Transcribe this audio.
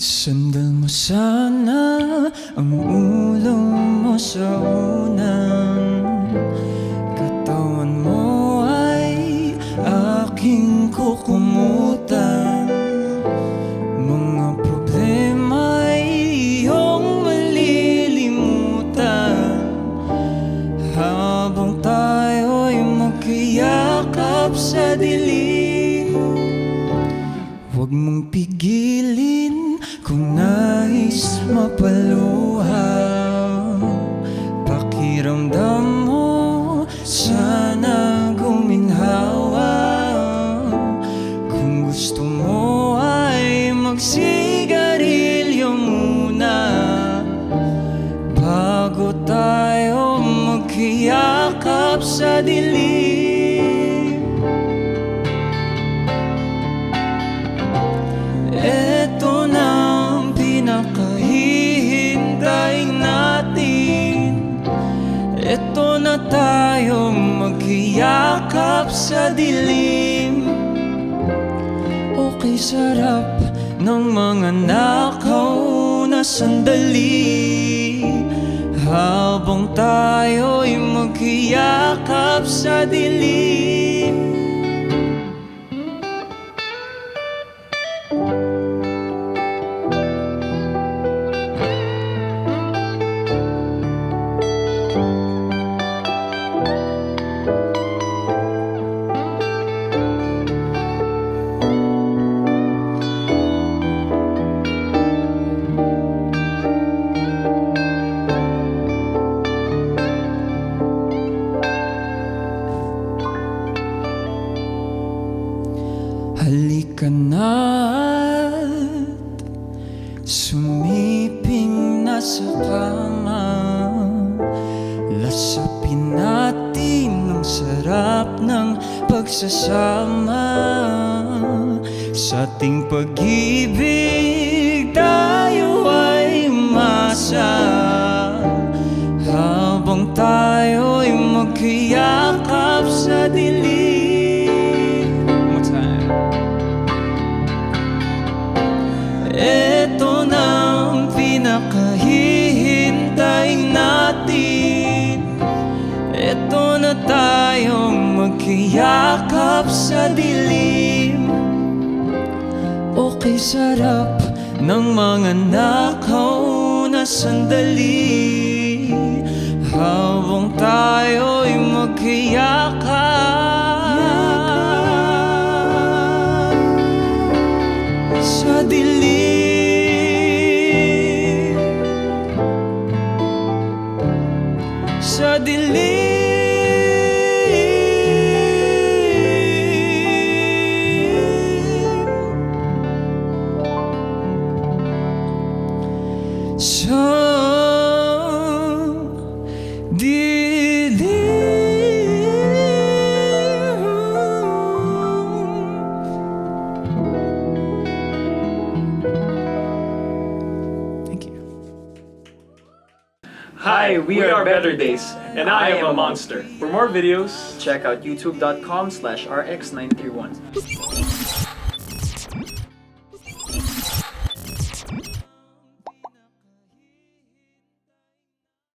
Sandal mo sana ang ulo mo sa unan Katawan mo ay aking kukumutan. Mga problema ay iyong malilimutan. Habang tayo'y magkayakap sa dilim Huwag mong pigilin kung nais mapaluha Pakiramdam mo sana guminhawa. Kung gusto mo ay magsigarilyo muna. Bago tayo magkiyakap sa dilim na tayo magkiyakap sa dilim. Okay sarap ng mga nakaw na sandali. Habang tayo'y magkiyakap sa dilim Halika na at Sumiping na sa kama. Lasapin natin ang sarap ng pagsasama. Sa ating pag-ibig tayo ay masa Habang tayo'y magkiyakap sa dilim pinakahihintay natin. Ito na tayong magkiyakap sa dilim. Okay sarap ng mga nakaw na sandali. Habang tayo'y magkiyakap sa dilim dilim Hi, we, are, Better Days, and I, am a monster. For more videos, Check out youtube.com slash rx931.